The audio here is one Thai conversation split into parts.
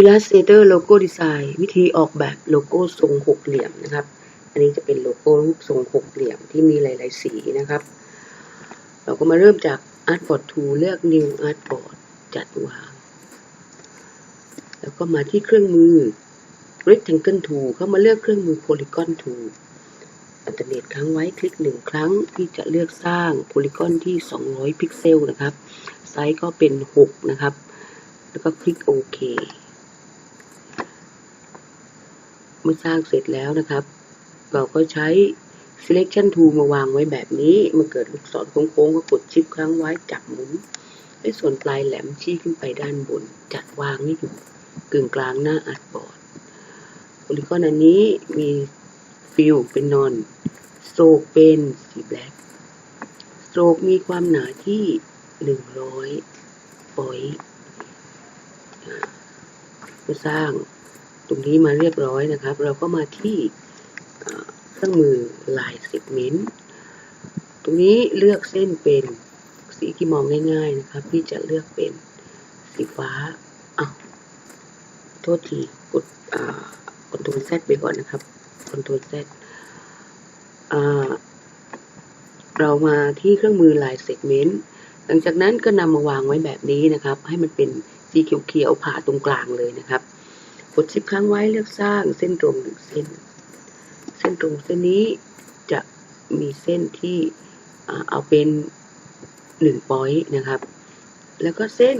Illustrator Logo Design วิธีออกแบบโลโก้ทรงหกเหลี่ยมนะครับ อันนี้จะเป็นโลโก้รูปทรงหกเหลี่ยมที่มีหลาย ๆ สีนะครับ เราก็มาเริ่มจาก Artboard Tool เลือก New Artboard จัดวาง แล้วก็มาที่เครื่องมือ Rectangle Tool เข้ามาเลือกเครื่องมือ Polygon Tool อัลเทอร์เนทค้างไว้คลิกหนึ่งครั้งที่จะเลือกสร้างโพลีกอนที่ 200 พิกเซลนะครับ ไซส์ก็เป็น 6 นะครับ แล้วก็คลิกโอเค เมื่อสร้างเสร็จแล้วนะครับ เราก็ใช้ selection tool มาวางไว้แบบนี้เมื่อเกิดลูกศรโค้งๆก็กดชิปครั้งไว้จับหมุนให้ส่วนปลายแหลมชี้ขึ้นไปด้านบน จัดวางให้อยู่กึ่งกลางหน้าอัดบอร์ดโพลีกอนอันนี้มีฟิลเป็นนอนโซกเป็นสีแบล็กโซกมีความหนาที่หนึ่งร้อยปอยต์มาสร้าง ตรงนี้มาเรียบร้อยนะครับ เราก็มาที่เครื่องมือลายเซกเมนต์ตรงนี้เลือกเส้นเป็นสีที่มองง่าย ๆนะครับพี่จะเลือกเป็นสีฟ้าอ้าวโทษทีกดอ่ากดตัว Z ไปก่อนนะครับคอนโทรล Z เรามาที่เครื่องมือลายเซกเมนต์หลังจากนั้นก็นำมาวางไว้แบบนี้นะครับ ให้มันเป็นสีเขียวๆผ่าตรงกลางเลยนะครับ กดชิปค้งไว้เลือกสร้างเส้นตรงหนึ่งเส้น เส้นตรงเส้นนี้จะมีเส้นที่เอาเป็นหนึ่งปอยต์นะครับ แล้วก็เส้น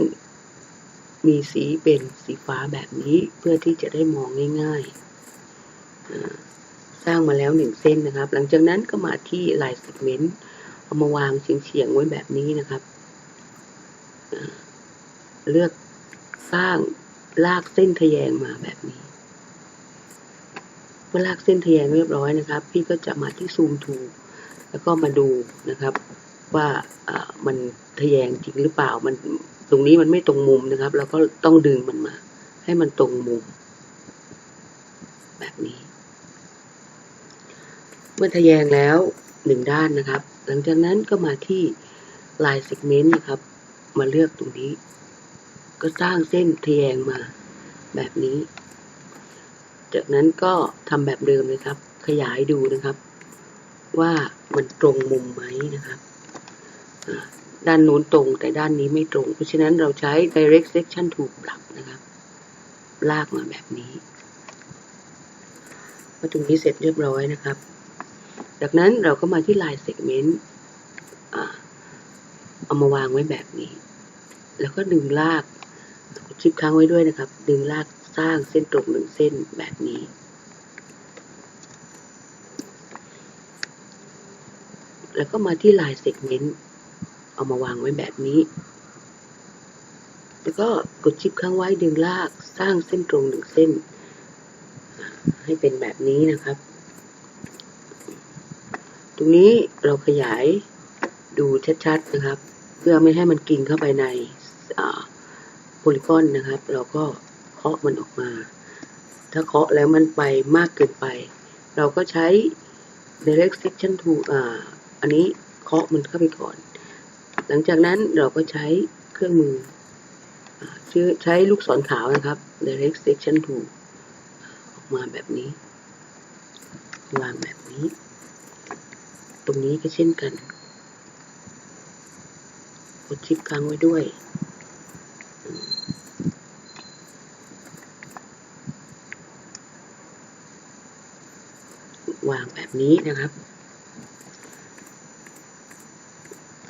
มีสีเป็นสีฟ้าแบบนี้เพื่อที่จะได้มองง่ายๆ สร้างมาแล้วหนึ่งเส้นนะครับ หลังจากนั้นก็มาที่ลาย s ซกเมนต์เอามาวางเฉียงๆไว้แบบนี้นะครับ เลือกสร้าง ลากเส้นทะแยงมาแบบนี้เมื่อลากเส้นทะแยงเรียบร้อยนะครับ พี่ก็จะมาที่ซูมทูแล้วก็มาดูนะครับ ว่ามันทะแยงจริงหรือเปล่ามันตรงนี้มันไม่ตรงมุมนะครับเราก็ต้องดึงมันมา ให้มันตรงมุม แบบนี้ เมื่อทะแยงแล้วหนึ่งด้านนะครับ หลังจากนั้นก็มาที่ลายเซกเมนต์นะครับ มาเลือกตรงนี้ ก็สร้างเส้นทแยงมา แบบนี้ จากนั้นก็ทำแบบเดิมเลยครับ ขยายดูนะครับ ว่ามันตรงมุมไหมนะครับด้านนู้นตรงแต่ด้านนี้ไม่ตรง เพราะฉะนั้นเราใช้ direct section tool ปรับนะครับ ลากมาแบบนี้พอตรงนี้เสร็จเรียบร้อยนะครับ จากนั้นเราก็มาที่ลาย segment เอามาวางไว้แบบนี้ แล้วก็ดึงลาก กดชิปค้างไว้ด้วยนะครับ ดึงลากสร้างเส้นตรงหนึ่งเส้นแบบนี้ แล้วก็มาที่ลาย segment เอามาวางไว้แบบนี้ แล้วก็กดชิปค้างไว้ดึงลากสร้างเส้นตรงหนึ่งเส้น ให้เป็นแบบนี้นะครับ ตรงนี้เราขยายดูชัดๆนะครับ เพื่อไม่ให้มันกินเข้าไปใน ลิกอนนะครับ เราก็เคาะมันออกมา ถ้าเคาะแล้วมันไปมากเกินไป เราก็ใช้ direct section tool อ่า อันนี้เคาะมันเข้าไปก่อน หลังจากนั้นเราก็ใช้เครื่องมือชื่อใช้ลูกศรขาวนะครับ direct section tool ออกมาแบบนี้ วางแบบนี้ ตรงนี้ก็เช่นกันกดชิปค้างไว้ด้วย วางแบบนี้นะครับ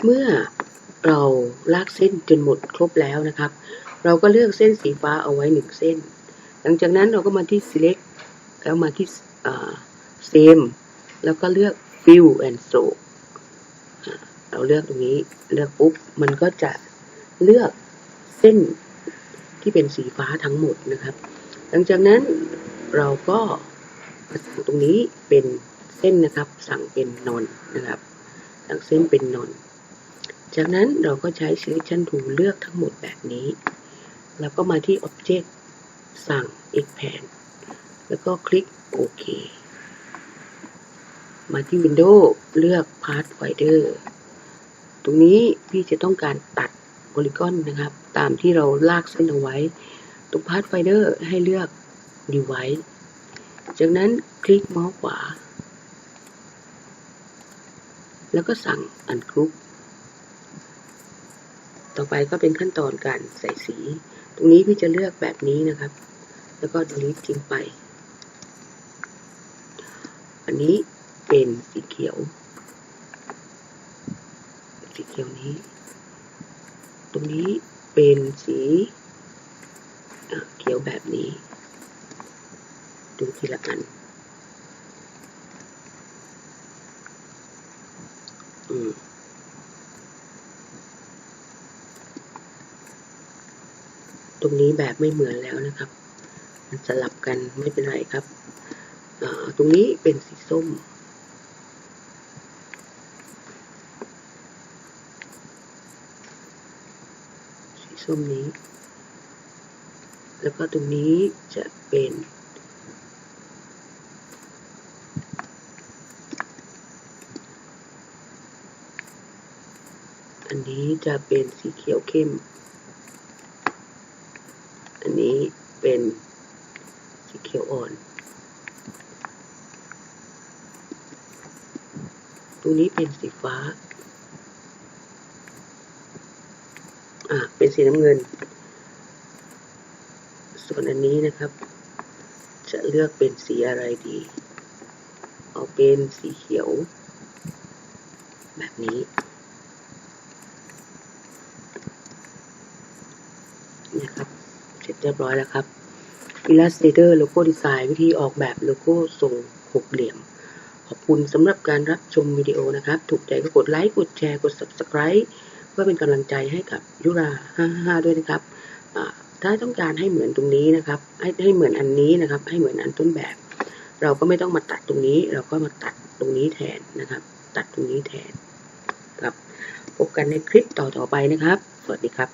เมื่อเราลากเส้นจนหมดครบแล้วนะครับ เราก็เลือกเส้นสีฟ้าเอาไว้หนึ่งเส้น หลังจากนั้นเราก็มาที่ select แล้วมาที่อ่า same แล้วก็เลือก fill and stroke อ่เราเลือกตรงนี้เลือกปุ๊บมันก็จะเลือกเส้นที่เป็นสีฟ้าทั้งหมดนะครับ หลังจากนั้นเราก็ ตรงนี้เป็นเส้นนะครับ สั่งเป็นนอนนะครับ สั่งเส้นเป็นนอนจากนั้นเราก็ใช้ selection tool เลือกทั้งหมดแบบนี้ แล้วก็มาที่ object สั่ง expand แล้วก็คลิกโอเค มาที่ Windows เลือก Pathfinder ตรงนี้พี่จะต้องการตัดโพลีกอนนะครับ ตามที่เราลากเส้นเอาไว้ ตรง Pathfinder ให้เลือก Device จากนั้นคลิกเมาส์ขวา แล้วก็สั่ง Ungroup ต่อไปก็เป็นขั้นตอนการใส่สี ตรงนี้พี่จะเลือกแบบนี้นะครับ แล้วก็ delete ทิ้งไป อันนี้เป็นสีเขียว สีเขียวนี้ ตรงนี้เป็นสีเขียวแบบนี้ ดูทีละอัน อืมตรงนี้แบบไม่เหมือนแล้วนะครับ มันสลับกันไม่เป็นไรครับอ่าตรงนี้เป็นสีส้ม สีส้มนี้ แล้วก็ตรงนี้จะเป็น นนี้จะเป็นสีเขียวเข้ม อันนี้เป็นสีเขียวอ่อนตรงนี้เป็นสีฟ้า อ่าเป็นสีน้ำเงิน ส่วนอันนี้นะครับ จะเลือกเป็นสีอะไรดี เอาเป็นสีเขียว แบบนี้ นะครับเสร็จเรียบร้อยแล้วครับ Illustrator Logo Design วิธีออกแบบโลโก้ทรงหกเหลี่ยม ขอบคุณสำหรับการรับชมวิดีโอนะครับ ถูกใจก็กดไลค์ กดแชร์ กด Subscribe เพื่อเป็นกำลังใจให้กับยุรา55ด้วยนะครับ ถ้าต้องการให้เหมือนตรงนี้นะครับ ให้ให้เหมือนอันนี้นะครับ ให้เหมือนอันต้นแบบ เราก็ไม่ต้องมาตัดตรงนี้ เราก็มาตัดตรงนี้แทนนะครับ ตัดตรงนี้แทนครับ พบกันในคลิปต่อๆไปนะครับ สวัสดีครับ